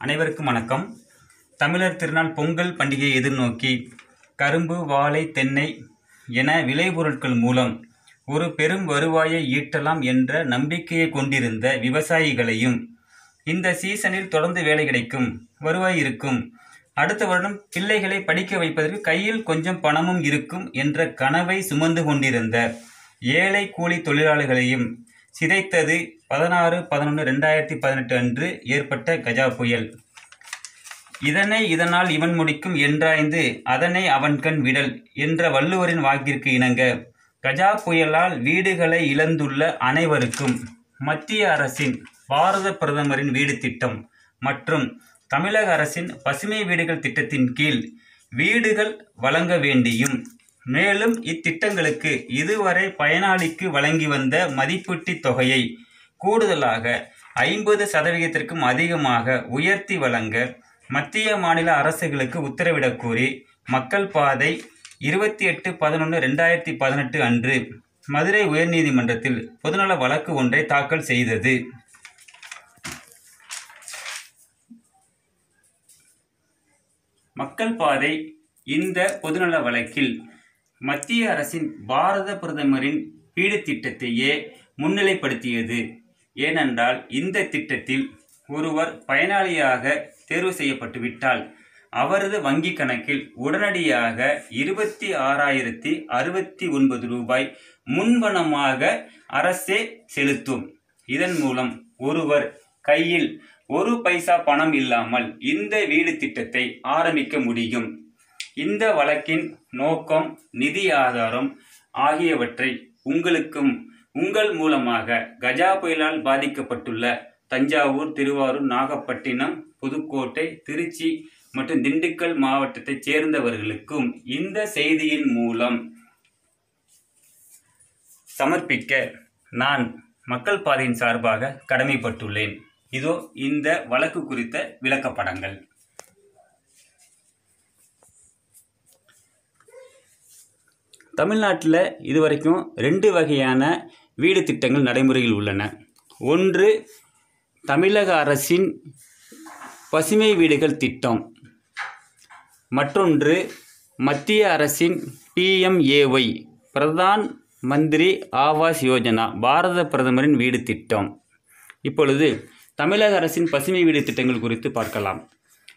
அனைவருக்கும் வணக்கம். தமிழர் திருநாள் பொங்கல் பண்டிகையை எதிர்நோக்கி கரும்பு வாழை தென்னை என விளைபொருட்கள் மூலம் ஒரு பெரும் வருவாயை ஈட்டலாம் என்ற நம்பிக்கையை கொண்டிருந்த விவசாயிகளையும் இந்த சீசனில் தொடர்ந்து வேலை கிடைக்கும் வருவாய் இருக்கும். அடுத்த வருடம் பிள்ளைகளை படிக்க வைப்பதற்கு கையில் கொஞ்சம் பணமும் இருக்கும் என்ற கனவை சுமந்து கொண்டிருந்த ஏழை கூலி தொழிலாளர்களையும் சிதைத்தது பதினாறு பதினொன்று ரெண்டாயிரத்தி பதினெட்டு அன்று ஏற்பட்ட கஜா புயல். இதனை இதனால் இவன் முடிக்கும் என்றாய்ந்து அதனை அவன் கண் விடல் என்ற வள்ளுவரின் வாக்கிற்கு இணங்க கஜா புயலால் வீடுகளை இழந்துள்ள அனைவருக்கும் மத்திய அரசின் பாரத பிரதமரின் வீடு திட்டம் மற்றும் தமிழக அரசின் பசுமை வீடுகள் திட்டத்தின் கீழ் வீடுகள் வழங்க வேண்டியும் மேலும் இத்திட்டங்களுக்கு இதுவரை பயனாளிக்கு வழங்கி வந்த மதிப்பீட்டுத் தொகையை கூடுதலாக ஐம்பது சதவிகிதத்திற்கும் அதிகமாக உயர்த்தி வழங்க மத்திய மாநில அரசுகளுக்கு உத்தரவிடக் கோரி மக்கள் பாதை இருபத்தி எட்டு பதினொன்று ரெண்டாயிரத்தி பதினெட்டு அன்று மதுரை உயர்நீதிமன்றத்தில் பொதுநல வழக்கு ஒன்றை தாக்கல் செய்தது. மக்கள் பாதை இந்த பொதுநல வழக்கில் மத்திய அரசின் பாரத பிரதமரின் வீடு திட்டத்தையே முன்னிலைப்படுத்தியது. ஏனென்றால் இந்த திட்டத்தில் ஒருவர் பயனாளியாக தேர்வு செய்யப்பட்டுவிட்டால் அவரது வங்கி கணக்கில் உடனடியாக இருபத்தி ஆறாயிரத்தி அறுபத்தி ஒன்பது ரூபாய் முன்பணமாக அரசே செலுத்தும். இதன் மூலம் ஒருவர் கையில் ஒரு பைசா பணம் இல்லாமல் இந்த வீடு திட்டத்தை ஆரம்பிக்க முடியும். இந்த வழக்கின் நோக்கம் நிதி ஆதாரம் ஆகியவற்றை உங்களுக்கும் உங்கள் மூலமாக கஜா புயலால் பாதிக்கப்பட்டுள்ள தஞ்சாவூர் திருவாரூர் நாகப்பட்டினம் புதுக்கோட்டை திருச்சி மற்றும் திண்டுக்கல் மாவட்டத்தைச் சேர்ந்தவர்களுக்கும் இந்த செய்தியின் மூலம் சமர்ப்பிக்க நான் மக்கள் பாதையின் சார்பாக கடமைப்பட்டுள்ளேன். இதோ இந்த வழக்கு குறித்த விளக்கப்படங்கள். தமிழ்நாட்டில் இதுவரைக்கும் ரெண்டு வகையான வீடு திட்டங்கள் நடைமுறையில் உள்ளன. ஒன்று தமிழக அரசின் பசுமை வீடுகள் திட்டம். மற்றொன்று மத்திய அரசின் பிஎம்ஏஒய் பிரதான் மந்திரி ஆவாஸ் யோஜனா பாரத பிரதமரின் வீடு திட்டம். இப்பொழுது தமிழக அரசின் பசுமை வீடு திட்டங்கள் குறித்து பார்க்கலாம்.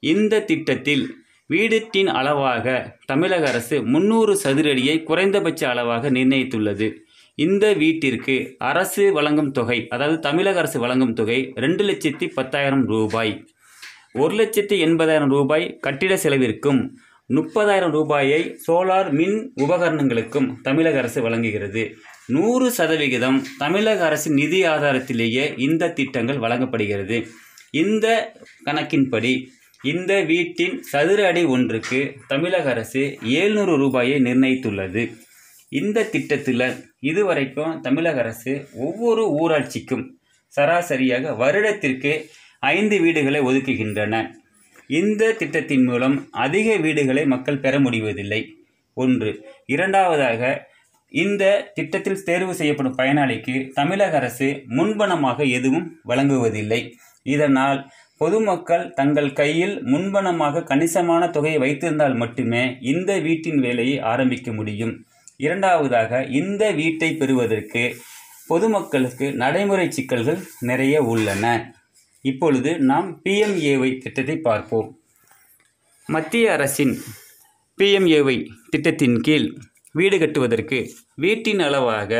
இந்த திட்டத்தில் வீடுத்தின் அளவாக தமிழக அரசு முன்னூறு சதுரடியை குறைந்தபட்ச அளவாக நிர்ணயித்துள்ளது. இந்த வீட்டிற்கு அரசு வழங்கும் தொகை அதாவது தமிழக அரசு வழங்கும் தொகை ரெண்டு லட்சத்தி பத்தாயிரம் ரூபாய். ஒரு லட்சத்தி எண்பதாயிரம் ரூபாய் கட்டிட செலவிற்கும் முப்பதாயிரம் ரூபாயை சோலார் மின் உபகரணங்களுக்கும் தமிழக அரசு வழங்குகிறது. நூறு சதவிகிதம் தமிழக அரசின் நிதி ஆதாரத்திலேயே இந்த திட்டங்கள் வழங்கப்படுகிறது. இந்த கணக்கின்படி இந்த வீட்டின் சதுர அடி ஒன்றுக்கு தமிழக அரசு ஏழ்நூறு ரூபாயை நிர்ணயித்துள்ளது. இந்த திட்டத்தில் இதுவரைக்கும் தமிழக அரசு ஒவ்வொரு ஊராட்சிக்கும் சராசரியாக வருடத்திற்கு ஐந்து வீடுகளை ஒதுக்குகின்றன. இந்த திட்டத்தின் மூலம் அதிக வீடுகளை மக்கள் பெற முடிவதில்லை. ஒன்று இரண்டாவதாக இந்த திட்டத்தில் தேர்வு செய்யப்படும் பயனாளிக்கு தமிழக அரசு முன்பணமாக எதுவும் வழங்குவதில்லை. இதனால் பொதுமக்கள் தங்கள் கையில் முன்பணமாக கணிசமான தொகையை வைத்திருந்தால் மட்டுமே இந்த வீட்டின் வேலையை ஆரம்பிக்க முடியும். இரண்டாவதாக இந்த வீட்டை பெறுவதற்கு பொதுமக்களுக்கு நடைமுறை சிக்கல்கள் நிறைய உள்ளன. இப்பொழுது நாம் பிஎம்ஏஒய் திட்டத்தை பார்ப்போம். மத்திய அரசின் பிஎம்ஏஒய் திட்டத்தின் கீழ் வீடு கட்டுவதற்கு வீட்டின் அளவாக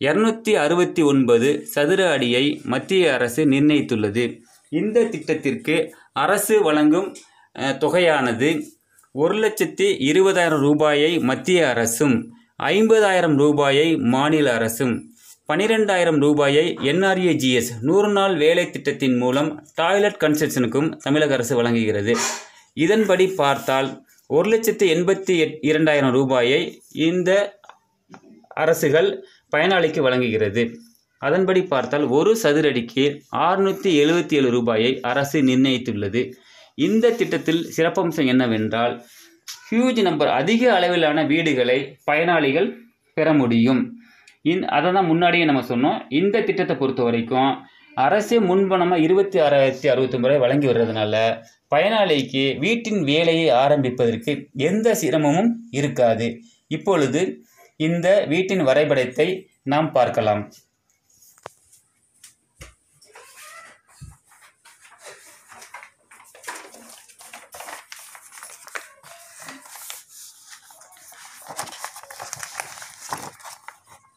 இரநூத்தி அறுபத்தி ஒன்பது சதுர அடியை மத்திய அரசு நிர்ணயித்துள்ளது. இந்த திட்டத்திற்கு அரசு வழங்கும் தொகையானது ஒரு லட்சத்தி இருபதாயிரம் ரூபாயை மத்திய அரசும் ஐம்பதாயிரம் ரூபாயை மாநில அரசும் பனிரெண்டாயிரம் ரூபாயை என்ஆர்ஏஜிஎஸ் நூறு நாள் வேலை திட்டத்தின் மூலம் டாய்லெட் கன்ஸ்ட்ரக்ஷனுக்கும் தமிழக அரசு வழங்குகிறது. இதன்படி பார்த்தால் ஒரு லட்சத்து எண்பத்தி எட் இரண்டாயிரம் ரூபாயை இந்த அரசுகள் பயனாளிக்கு வழங்குகிறது. அதன்படி பார்த்தால் ஒரு சதுரடிக்கு ஆறுநூற்றி எழுபத்தி ஏழு ரூபாயை அரசு நிர்ணயித்துள்ளது. இந்த திட்டத்தில் சிறப்பம்சம் என்னவென்றால் ஹியூஜ் நம்பர் அதிக அளவிலான வீடுகளை பயனாளிகள் பெற முடியும். இந் அதை தான் முன்னாடியே நம்ம சொன்னோம். இந்த திட்டத்தை பொறுத்த வரைக்கும் அரசே முன்பணமாக இருபத்தி ஆறாயிரத்தி அறுபத்தொம்பது ரூபாய் வழங்கி வர்றதுனால பயனாளிக்கு வீட்டின் வேலையை ஆரம்பிப்பதற்கு எந்த சிரமமும் இருக்காது. இப்பொழுது இந்த வீட்டின் வரைபடத்தை நாம் பார்க்கலாம்.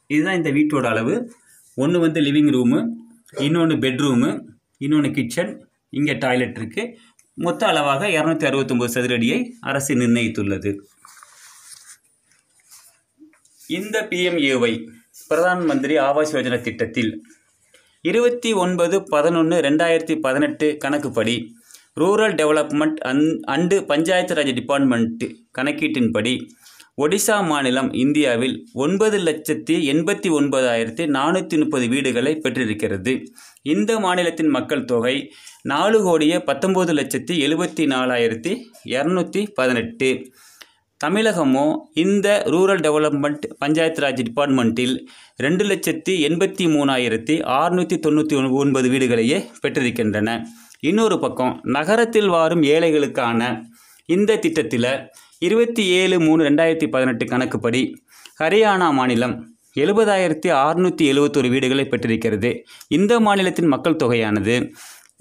இதுதான் இந்த வீட்டோட அளவு. ஒன்று வந்து லிவிங் ரூமு இன்னொன்று பெட்ரூமு இன்னொன்று கிச்சன் இங்கே டாய்லெட் இருக்குது மொத்த அளவாக இரநூத்தி அறுபத்தொம்போது சதுரடியை அரசு நிர்ணயித்துள்ளது. இந்த பிஎம்ஏஒய் பிரதான் மந்திரி ஆவாஸ் யோஜனா திட்டத்தில் இருபத்தி ஒன்பது பதினொன்று ரெண்டாயிரத்தி பதினெட்டு கணக்குப்படி rural development an and panchayat Raj department கணக்கீட்டின்படி Odisha மாநிலம் இந்தியாவில் ஒன்பது லட்சத்தி எண்பத்தி ஒன்பதாயிரத்தி நானூற்றி முப்பது வீடுகளை பெற்றிருக்கிறது. இந்த மாநிலத்தின் மக்கள் தொகை நாலு கோடியே பத்தொம்போது லட்சத்தி எழுபத்தி நாலாயிரத்தி இரநூத்தி பதினெட்டு. தமிழகமோ இந்த ரூரல் டெவலப்மெண்ட் பஞ்சாயத்து ராஜ் டிபார்ட்மெண்ட்டில் ரெண்டு லட்சத்தி எண்பத்தி மூணாயிரத்தி அறுநூற்றி தொண்ணூற்றி ஒன்பது வீடுகளையே பெற்றிருக்கின்றன. இன்னொரு பக்கம் நகரத்தில் வாரும் ஏழைகளுக்கான இந்த திட்டத்தில் இருபத்தி ஏழு மூணு ரெண்டாயிரத்தி பதினெட்டு கணக்குப்படி ஹரியானா மாநிலம் எழுபதாயிரத்தி அறுநூற்றி எழுபத்தொரு வீடுகளை பெற்றிருக்கிறது. இந்த மாநிலத்தின் மக்கள் தொகையானது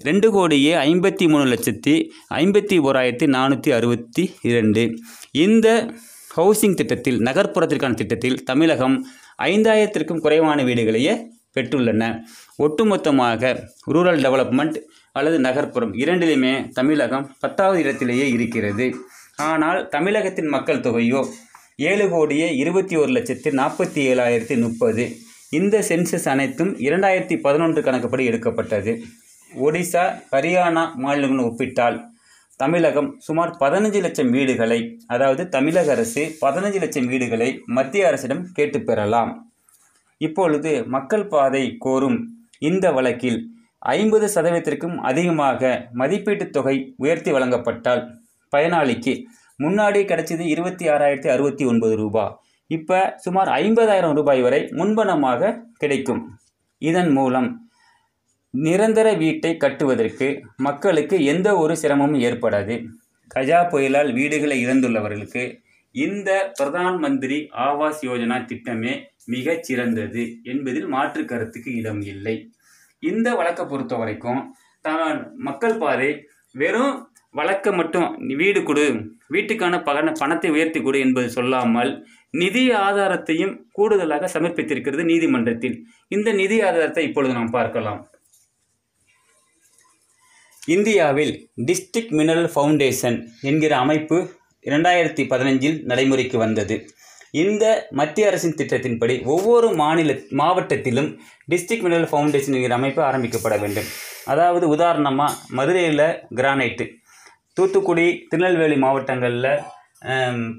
ரெண்டு கோடியே ஐம்பத்தி மூணு லட்சத்தி ஐம்பத்தி ஓராயிரத்தி நானூற்றி அறுபத்தி இரண்டு. இந்த ஹவுசிங் திட்டத்தில் நகர்ப்புறத்திற்கான திட்டத்தில் தமிழகம் ஐந்தாயிரத்திற்கும் குறைவான வீடுகளையே பெற்றுள்ளன. ஒட்டுமொத்தமாக ரூரல் டெவலப்மெண்ட் அல்லது நகர்ப்புறம் இரண்டிலுமே தமிழகம் பத்தாவது இடத்திலேயே இருக்கிறது. ஆனால் தமிழகத்தின் மக்கள் தொகையோ ஏழு கோடியே இருபத்தி ஒரு லட்சத்து நாற்பத்தி ஏழாயிரத்தி முப்பது. இந்த சென்சஸ் அனைத்தும் இரண்டாயிரத்தி பதினொன்று கணக்குப்படி எடுக்கப்பட்டது. ஒடிசா ஹரியானா மாநிலங்களுடன் ஒப்பிட்டால் தமிழகம் சுமார் பதினஞ்சு லட்சம் வீடுகளை அதாவது தமிழக அரசு பதினஞ்சு லட்சம் வீடுகளை மத்திய அரசிடம் கேட்டு பெறலாம். இப்பொழுது மக்கள் பாதை கோரும் இந்த வழக்கில் ஐம்பது சதவீதத்திற்கும் அதிகமாக மதிப்பீட்டுத் தொகை உயர்த்தி வழங்கப்பட்டால் பயனாளிக்கு. முன்னாடி கிடைச்சது இருபத்தி ஆறாயிரத்தி அறுபத்தி ஒன்பது ரூபாய் இப்போ சுமார் ஐம்பதாயிரம் ரூபாய் வரை முன்பணமாக கிடைக்கும். இதன் மூலம் நிரந்தர வீட்டை கட்டுவதற்கு மக்களுக்கு எந்த ஒரு சிரமமும் ஏற்படாது. கஜா புயலால் வீடுகளை இழந்துள்ளவர்களுக்கு இந்த பிரதான் மந்திரி ஆவாஸ் யோஜனா திட்டமே மிகச் சிறந்தது என்பதில் மாற்று கருத்துக்கு இடம் இல்லை. இந்த வழக்கை பொறுத்த வரைக்கும் தான் மக்கள் பாதை வெறும் வழக்க மட்டும் வீடு கொடு. வீட்டுக்கான பகன பணத்தை உயர்த்தி கொடு என்பது சொல்லாமல் நிதி ஆதாரத்தையும் கூடுதலாக சமர்ப்பித்திருக்கிறது நீதிமன்றத்தில். இந்த நிதி ஆதாரத்தை இப்பொழுது நாம் பார்க்கலாம். இந்தியாவில் டிஸ்ட்ரிக்ட் மினரல் ஃபவுண்டேஷன் என்கிற அமைப்பு இரண்டாயிரத்தி பதினஞ்சில் நடைமுறைக்கு வந்தது. இந்த மத்திய அரசின் திட்டத்தின்படி ஒவ்வொரு மாநில மாவட்டத்திலும் டிஸ்ட்ரிக்ட் மினரல் ஃபவுண்டேஷன் என்கிற அமைப்பு ஆரம்பிக்கப்பட வேண்டும். அதாவது உதாரணமாக மதுரையில் கிரானைட்டு. தூத்துக்குடி திருநெல்வேலி மாவட்டங்களில்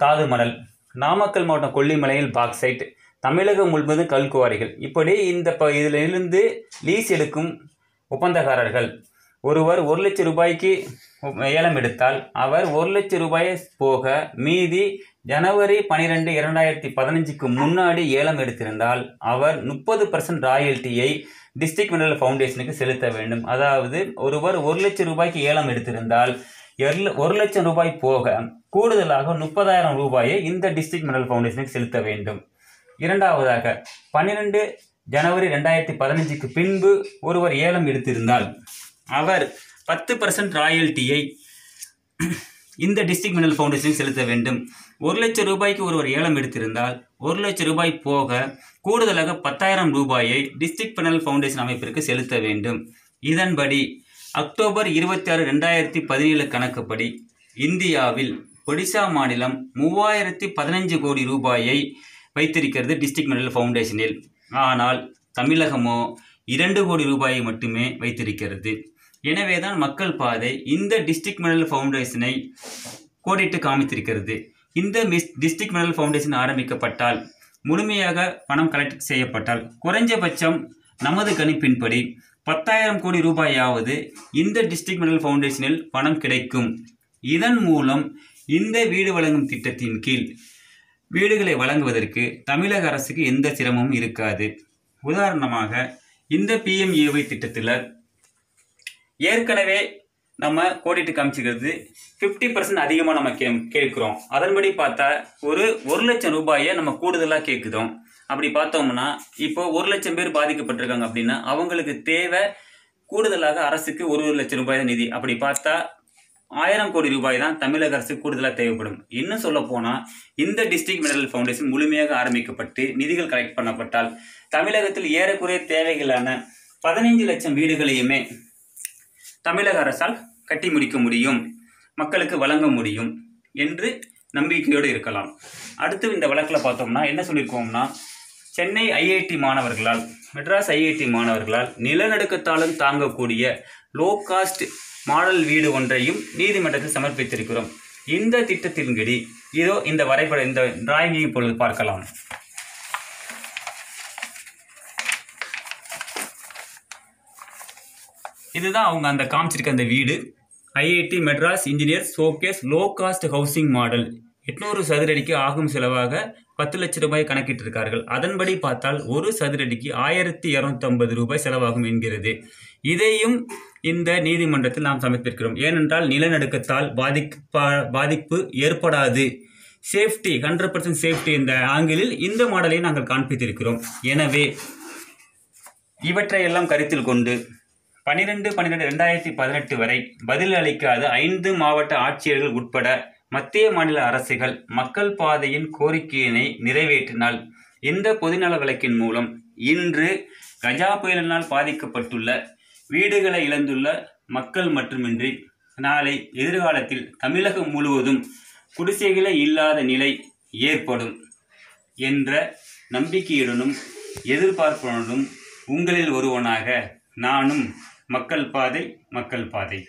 தாது மணல் நாமக்கல் மாவட்டம் கொல்லிமலையில் பாக்சைட் தமிழகம் முழுவதும் கல்குவாரிகள் இப்படி இந்த ப இதிலிருந்து லீஸ் எடுக்கும் ஒப்பந்தக்காரர்கள். ஒருவர் ஒரு லட்சம் ரூபாய்க்கு ஏலம் எடுத்தால் அவர் ஒரு லட்சம் ரூபாயை போக மீதி ஜனவரி பனிரெண்டு இரண்டாயிரத்தி பதினஞ்சுக்கு முன்னாடி ஏலம் எடுத்திருந்தால் அவர் முப்பது பர்சன்ட் ராயல்ட்டியை டிஸ்ட்ரிக்ட் மினரல் ஃபவுண்டேஷனுக்கு செலுத்த வேண்டும். அதாவது ஒருவர் ஒரு லட்சம் ரூபாய்க்கு ஏலம் எடுத்திருந்தால் ஒரு லட்சம் ரூபாய் போக கூடுதலாக முப்பதாயிரம் ரூபாயை இந்த டிஸ்ட்ரிக்ட் மினரல் ஃபவுண்டேஷனுக்கு செலுத்த வேண்டும். இரண்டாவதாக பன்னிரெண்டு ஜனவரி ரெண்டாயிரத்தி பதினஞ்சுக்கு பின்பு ஒருவர் ஏலம் எடுத்திருந்தால் அவர் பத்து பர்சன்ட் ராயல்ட்டியை இந்த டிஸ்ட்ரிக்ட் மினரல் ஃபவுண்டேஷன் செலுத்த வேண்டும். ஒரு லட்சம் ரூபாய்க்கு ஒருவர் ஏலம் எடுத்திருந்தால் ஒரு லட்சம் ரூபாய் போக கூடுதலாக பத்தாயிரம் ரூபாயை டிஸ்ட்ரிக்ட் மினரல் ஃபவுண்டேஷன் அமைப்பிற்கு செலுத்த வேண்டும். இதன்படி அக்டோபர் இருபத்தி ஆறு ரெண்டாயிரத்தி பதினேழு கணக்குப்படி இந்தியாவில் ஒடிசா மாநிலம் மூவாயிரத்தி பதினஞ்சு கோடி ரூபாயை வைத்திருக்கிறது டிஸ்ட்ரிக்ட் மெடல் ஃபவுண்டேஷனில். ஆனால் தமிழகமோ இரண்டு கோடி ரூபாயை மட்டுமே வைத்திருக்கிறது. எனவே தான் மக்கள் பாதை இந்த டிஸ்ட்ரிக்ட் மெடல் ஃபவுண்டேஷனை கோடிட்டு காமித்திருக்கிறது. இந்த மிஸ் டிஸ்ட்ரிக்ட் மெடல் ஃபவுண்டேஷன் ஆரம்பிக்கப்பட்டால் முழுமையாக பணம் கலெக்ட் செய்யப்பட்டால் குறைஞ்சபட்சம் நமது கணிப்பின்படி பத்தாயிரம் கோடி ரூபாயாவது இந்த டிஸ்ட்ரிக்ட் மினரல் ஃபவுண்டேஷனில் பணம் கிடைக்கும். இதன் மூலம் இந்த வீடு வழங்கும் திட்டத்தின் கீழ் வீடுகளை வழங்குவதற்கு தமிழக அரசுக்கு எந்த சிரமமும் இருக்காது. உதாரணமாக இந்த பிஎம்ஏஒய் திட்டத்தில் ஏற்கனவே நம்ம கோடிட்டு காமிச்சிக்கிறது ஃபிஃப்டி பர்சன்ட் அதிகமாக நம்ம கே கேட்குறோம். அதன்படி பார்த்தா ஒரு ஒரு லட்சம் ரூபாயை நம்ம கூடுதலாக கேட்குதோம். அப்படி பார்த்தோம்னா இப்போ ஒரு லட்சம் பேர் பாதிக்கப்பட்டிருக்காங்க அப்படின்னா அவங்களுக்கு தேவை கூடுதலாக அரசுக்கு ஒரு ஒரு லட்சம் ரூபாய் நிதி. அப்படி பார்த்தா ஆயிரம் கோடி ரூபாய் தான் தமிழக அரசு கூடுதலாக தேவைப்படும். இன்னும் சொல்ல போனால் இந்த டிஸ்ட்ரிக்ட் மினரல் ஃபவுண்டேஷன் முழுமையாக ஆரம்பிக்கப்பட்டு நிதிகள் கலெக்ட் பண்ணப்பட்டால் தமிழகத்தில் ஏறக்குறைய தேவைகளான பதினைஞ்சு லட்சம் வீடுகளையுமே தமிழக அரசால் கட்டி முடிக்க முடியும் மக்களுக்கு வழங்க முடியும் என்று நம்பிக்கையோடு இருக்கலாம். அடுத்து இந்த வழக்கில் பார்த்தோம்னா என்ன சொல்லியிருக்கோம்னா சென்னை ஐஐடி மாணவர்களால் மெட்ராஸ் ஐஐடி மாணவர்களால் நிலநடுக்கத்தாலும் தாங்கக்கூடிய லோ காஸ்ட் மாடல் வீடு ஒன்றையும் நீதிமன்றத்தில் சமர்ப்பித்திருக்கிறோம். இந்த திட்டத்தின்படி இதோ இந்த வரைபட இந்த டிராயிங்கை இப்பொழுது பார்க்கலாம். இதுதான் அவங்க அந்த காமிச்சிருக்க அந்த வீடு. IIT Madras engineer showcase low cost housing model எட்நூறு சதுரடிக்கு ஆகும் செலவாக பத்து லட்ச ரூபாய் கணக்கிட்டிருக்கார்கள். அதன்படி பார்த்தால் ஒரு சதுரடிக்கு ஆயிரத்தி இரநூத்தம்பது ரூபாய் செலவாகும் என்கிறது. இதையும் இந்த நீதிமன்றத்தில் நாம் சமர்ப்பிக்கிறோம் ஏனென்றால் நிலநடுக்கத்தால் பாதிப்பா பாதிப்பு ஏற்படாது. சேஃப்டி ஹண்ட்ரட் பர்சன்ட் சேஃப்டி இந்த ஆங்கிலில் இந்த மாடலை நாங்கள் காண்பித்திருக்கிறோம். எனவே இவற்றையெல்லாம் கருத்தில் கொண்டு பனிரெண்டு பன்னிரெண்டு ரெண்டாயிரத்தி பதினெட்டு வரை பதில் அளிக்காத ஐந்து மாவட்ட ஆட்சியர்கள் உட்பட மத்திய மாநில அரசுகள் மக்கள் பாதையின் கோரிக்கையினை நிறைவேற்றினால் இந்த பொதுநல வழக்கின் மூலம் இன்று கஜா புயலினால் பாதிக்கப்பட்டுள்ள வீடுகளை இழந்துள்ள மக்கள் மட்டுமின்றி நாளை எதிர்காலத்தில் தமிழகம் முழுவதும் குடிசைகளே இல்லாத நிலை ஏற்படும் என்ற நம்பிக்கையுடனும் எதிர்பார்ப்புடனும் உங்களில் ஒருவனாக நானும் மக்கள் பாதை மக்கள் பாதை.